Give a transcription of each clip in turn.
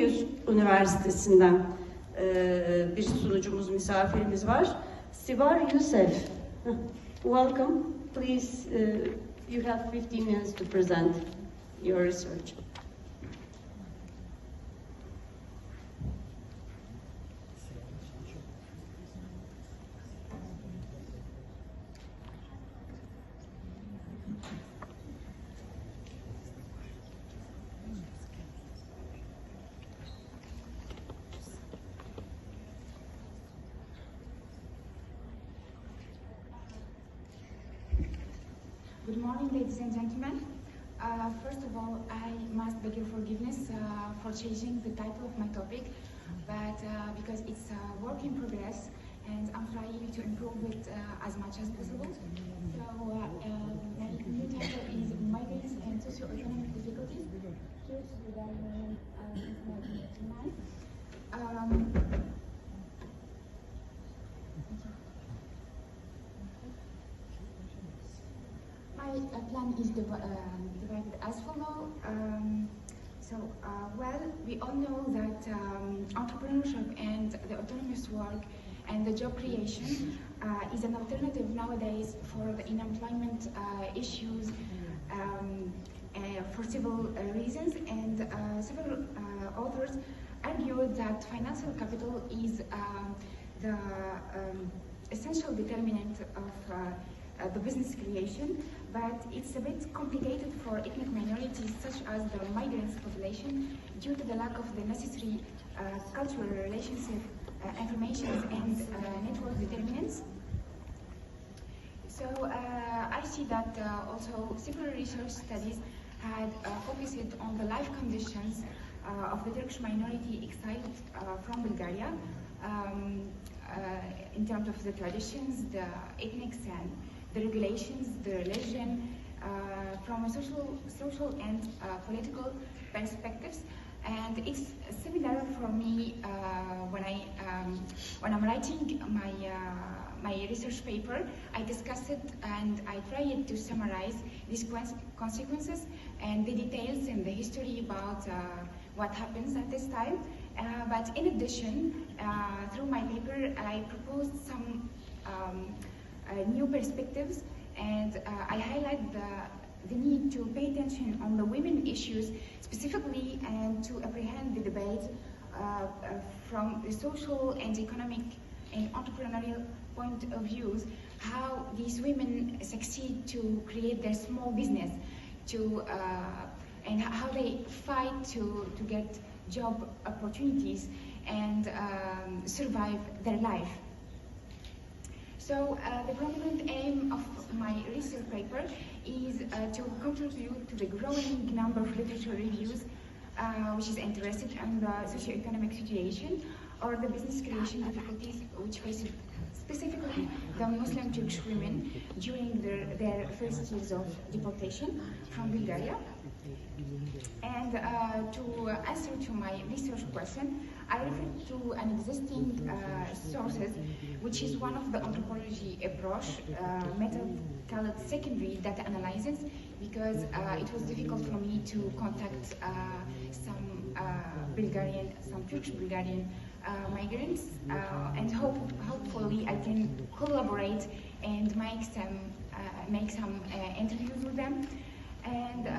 Sirius Üniversitesi'nden e, bir sunucumuz, misafirimiz var. Sivar Yusef. Welcome. Please, uh, you have 15 minutes to present your research. Good morning, ladies and gentlemen. Uh, first of all, I must beg your forgiveness uh, for changing the title of my topic, but uh, because it's a work in progress and I'm trying to improve it uh, as much as possible. So, uh, um, my new title is Migrants and Socioeconomic Difficulties. Here's the uh, um, My uh, plan is div- um, divided as follows. Um, so, uh, well, we all know that um, entrepreneurship and the autonomous work and the job creation uh, is an alternative nowadays for the unemployment uh, issues um, uh, for several uh, reasons. And uh, several authors argued that financial capital is um, the um, essential determinant of uh, the business creation, but it's a bit complicated for ethnic minorities such as the migrants population due to the lack of the necessary uh, cultural relationship uh, informations and uh, network determinants. So uh, I see that uh, also several research studies had focused on the life conditions of the Turkish minority exiled from Bulgaria um, in terms of the traditions, the ethnics and the regulations, the religion, uh, from a social, social and uh, political perspectives. And it's similar for me uh, when I um, when I'm writing my uh, my research paper. I discuss it and I try to summarize these consequences and the details and the history about uh, what happens at this time. Uh, but in addition, through my paper, I proposed some um, new perspectives and uh, I highlight the, the need to pay attention on the women issues specifically and to apprehend the debate uh, uh, from the social and economic and entrepreneurial point of views how these women succeed to create their small business to uh, and how they fight to, to get job opportunities and um, survive their life. So uh, the prominent aim of my research paper is uh, to contribute to the growing number of literature reviews uh, which is interested in the socio-economic situation or the business creation difficulties which face specifically the Muslim Turkish women during their, their first years of deportation from Bulgaria. And uh, to answer to my research question, I refer to an existing uh, sources, which is one of the anthropology approach uh, method called secondary data analysis, because uh, it was difficult for me to contact uh, some uh, Bulgarian, some Turkish Bulgarian migrants, uh, and hope, hopefully I can collaborate and make some uh, make some uh, interviews with them. And uh,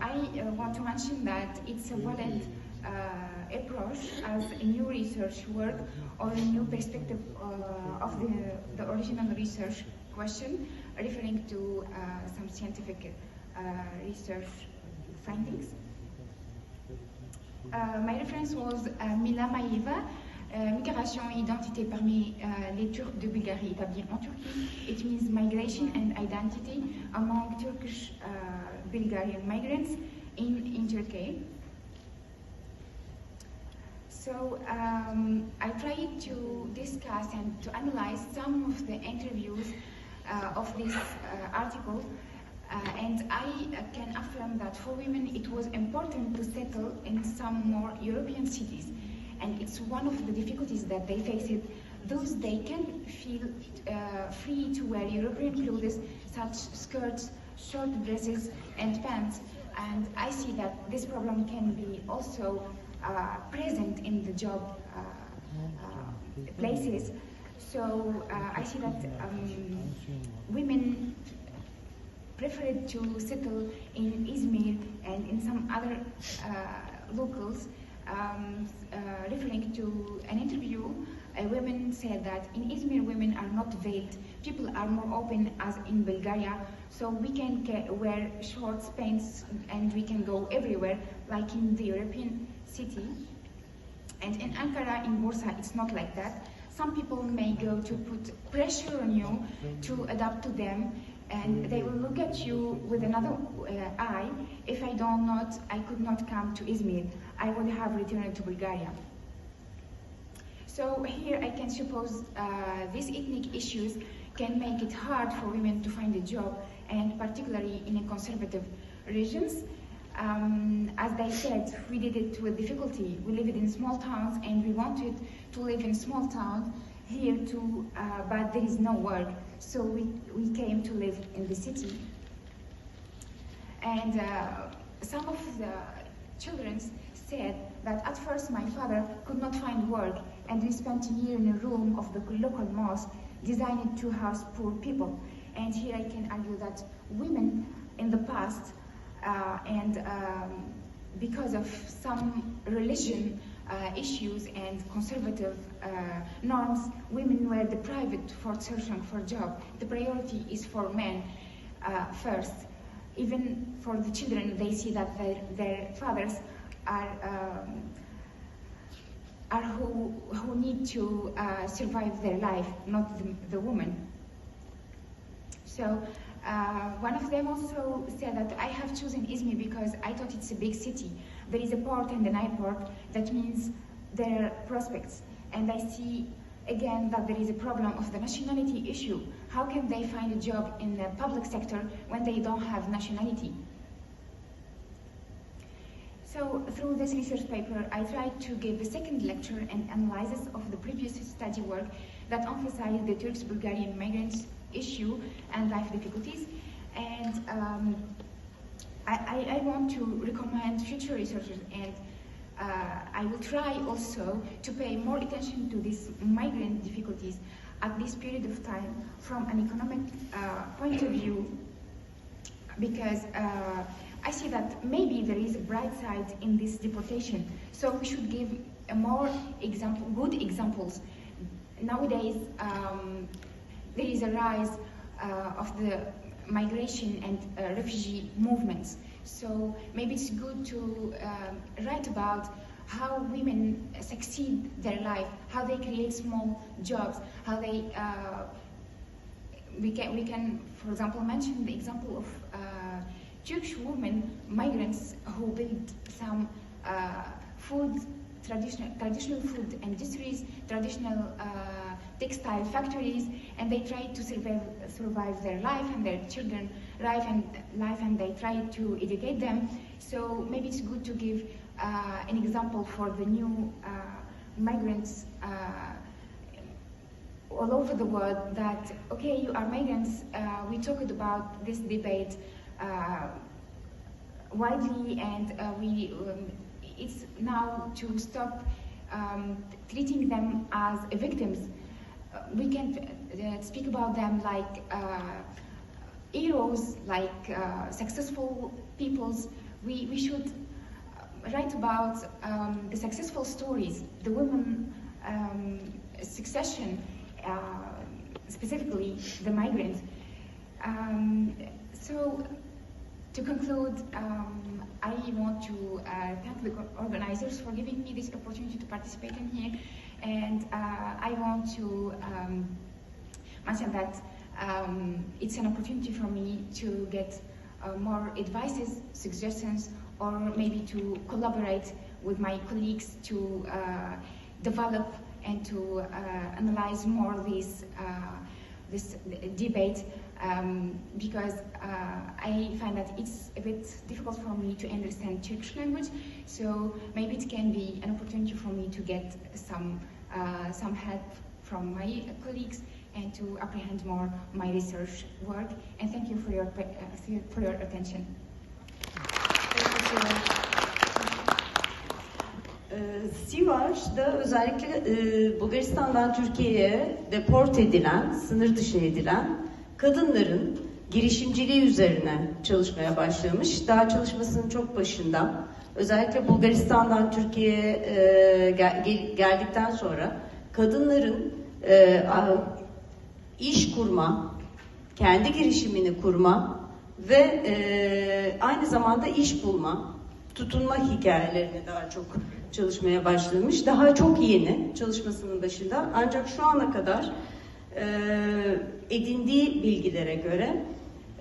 I uh, want to mention that it's a valid uh, approach as a new research work or a new perspective uh, of the, the original research question, referring to uh, some scientific uh, research findings. Uh, my reference was uh, Mila Maeva, uh, Migration et identité parmi uh, les Turcs de Bulgarie établis en Turquie. It means migration and identity among Turkish uh, Bulgarian migrants in, in Turkey. So um, I tried to discuss and to analyze some of the interviews uh, of this uh, article, can affirm that for women it was important to settle in some more European cities, and it's one of the difficulties that they faced. Those they can feel uh, free to wear European clothes such skirts, short dresses, and pants, and I see that this problem can be also uh, present in the job uh, uh, places. So uh, I see that um, women preferred to settle in Izmir and in some other uh, locals. Um, uh, referring to an interview, a woman said that in Izmir women are not veiled. People are more open as in Bulgaria, so we can wear short pants and we can go everywhere, like in the European city. And in Ankara, in Bursa, it's not like that. Some people may go to put pressure on you to adapt to them, and they will look at you with another uh, eye. If I don't not, I could not come to Izmir. I would have returned to Bulgaria. So here I can suppose uh, these ethnic issues can make it hard for women to find a job, and particularly in conservative regions. Um, as they said, we did it with difficulty. We lived in small towns and we wanted to live in small towns here too, uh, but there is no work. So we, we came to live in the city. And uh, some of the children said that at first my father could not find work and we spent a year in a room of the local mosque designed to house poor people. And here I can argue that women in the past uh, and um, because of some religion issues and conservative uh, norms, women were deprived for searching for job. The priority is for men uh, first. Even for the children, they see that their, their fathers are um, are who who need to uh, survive their life, not the, the woman. So. Uh, one of them also said that I have chosen Izmir because I thought it's a big city. There is a port and an airport. That means there are prospects. And I see again that there is a problem of the nationality issue. How can they find a job in the public sector when they don't have nationality? So through this research paper, I tried to give a second lecture and analysis of the previous study work that emphasized the Turks-Bulgarian migrants issue and life difficulties. And um, I, I, want to recommend future researchers and uh, I will try also to pay more attention to these migrant difficulties at this period of time from an economic uh, point of view because uh, I see that maybe there is a bright side in this deportation. So we should give more example, good examples. Nowadays, um, there is a rise uh, of the migration and uh, refugee movements. So maybe it's good to um, write about how women succeed their life, how they create small jobs, how they uh, we can we can for example mention the example of uh, Turkish women migrants who build some uh, food traditional traditional food industries, traditional uh, textile factories, and they try to survive, survive their life and their children life and life, and they try to educate them. So maybe it's good to give uh, an example for the new uh, migrants uh, all over the world. That okay, you are migrants. Uh, we talked about this debate uh, widely, and we. Um, it's now to stop um, treating them as victims we can uh, speak about them like uh, heroes, like uh, successful peoples. We, we should write about um, the successful stories, the women um, succession, uh, specifically the migrants. Um, so to conclude, um, I want to uh, thank the organizers for giving me this opportunity to participate in here. And uh, I want to um, mention that um, it's an opportunity for me to get uh, more advices, suggestions, or maybe to collaborate with my colleagues to uh, develop and to analyze more this, this debate um, because uh, I find that it's a bit difficult for me to understand Turkish language, so maybe it can be an to get some, uh, some help from my colleagues and to apprehend more my research work. And thank you for your, uh, for your attention. Sivas'ta özellikle e, Bulgaristan'dan Türkiye'ye deport edilen, sınır dışı edilen kadınların girişimciliği üzerine çalışmaya başlamış. Daha çalışmasının çok başında. Özellikle Bulgaristan'dan Türkiye'ye e, gel- gel- geldikten sonra kadınların e, iş kurma, kendi girişimini kurma ve e, aynı zamanda iş bulma, tutunma hikayelerini daha çok çalışmaya başlamış. Daha çok yeni çalışmasının başında ancak şu ana kadar edindiği bilgilere göre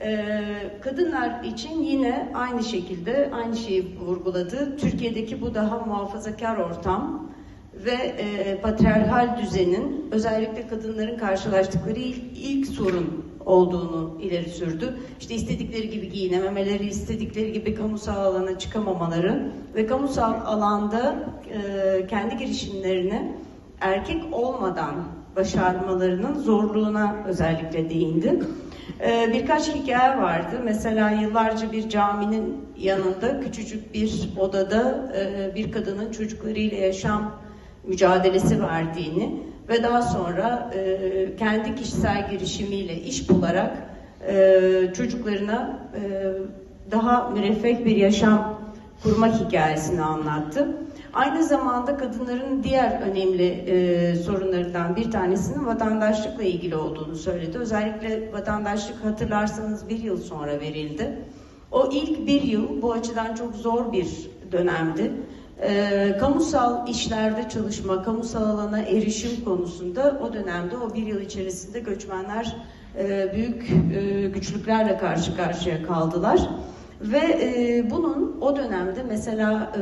e, kadınlar için yine aynı şekilde aynı şeyi vurguladı. Türkiye'deki bu daha muhafazakar ortam ve e, patriarkal düzenin özellikle kadınların karşılaştıkları ilk, ilk sorun olduğunu ileri sürdü. İşte istedikleri gibi giyinememeleri, istedikleri gibi kamusal alana çıkamamaları ve kamusal alanda e, kendi girişimlerini erkek olmadan başarmalarının zorluğuna özellikle değindi. E, birkaç hikaye vardı. Mesela yıllarca bir caminin yanında küçücük bir odada e, bir kadının çocuklarıyla yaşam mücadelesi verdiğini ve daha sonra e, kendi kişisel girişimiyle iş bularak e, çocuklarına e, daha müreffeh bir yaşam kurma hikayesini anlattı. Aynı zamanda kadınların diğer önemli e, sorunlarından bir tanesinin vatandaşlıkla ilgili olduğunu söyledi. Özellikle vatandaşlık hatırlarsanız bir yıl sonra verildi. O ilk bir yıl bu açıdan çok zor bir dönemdi. E, kamusal işlerde çalışma, kamusal alana erişim konusunda o dönemde, o bir yıl içerisinde göçmenler e, büyük e, güçlüklerle karşı karşıya kaldılar. Ve e, bunun o dönemde mesela e,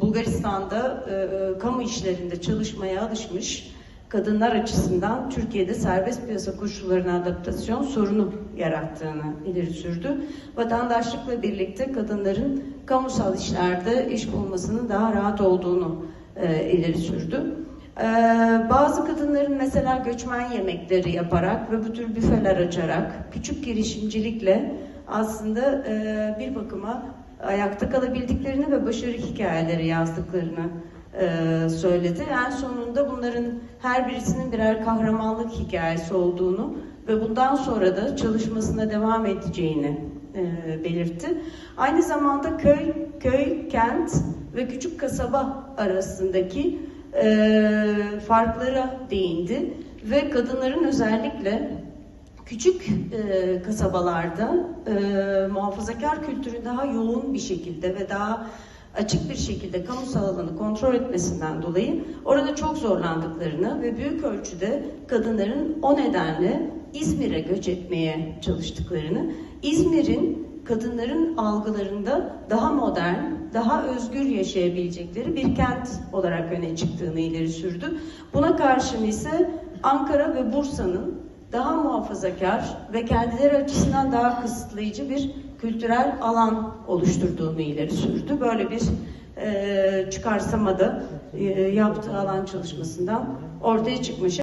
Bulgaristan'da e, kamu işlerinde çalışmaya alışmış kadınlar açısından Türkiye'de serbest piyasa koşullarına adaptasyon sorunu yarattığını ileri sürdü. Vatandaşlıkla birlikte kadınların kamusal işlerde iş bulmasının daha rahat olduğunu e, ileri sürdü. E, bazı kadınların mesela göçmen yemekleri yaparak ve bu tür büfeler açarak küçük girişimcilikle aslında e, bir bakıma ayakta kalabildiklerini ve başarı hikayeleri yazdıklarını e, söyledi. En sonunda bunların her birisinin birer kahramanlık hikayesi olduğunu ve bundan sonra da çalışmasına devam edeceğini e, belirtti. Aynı zamanda köy, köy, kent ve küçük kasaba arasındaki e, farklara değindi ve kadınların özellikle küçük e, kasabalarda e, muhafazakar kültürün daha yoğun bir şekilde ve daha açık bir şekilde kamusal alanı kontrol etmesinden dolayı orada çok zorlandıklarını ve büyük ölçüde kadınların o nedenle İzmir'e göç etmeye çalıştıklarını, İzmir'in kadınların algılarında daha modern, daha özgür yaşayabilecekleri bir kent olarak öne çıktığını ileri sürdü. Buna karşın ise Ankara ve Bursa'nın daha muhafazakar ve kendileri açısından daha kısıtlayıcı bir kültürel alan oluşturduğunu ileri sürdü. Böyle bir e, çıkarsamada e, yaptığı alan çalışmasından ortaya çıkmış.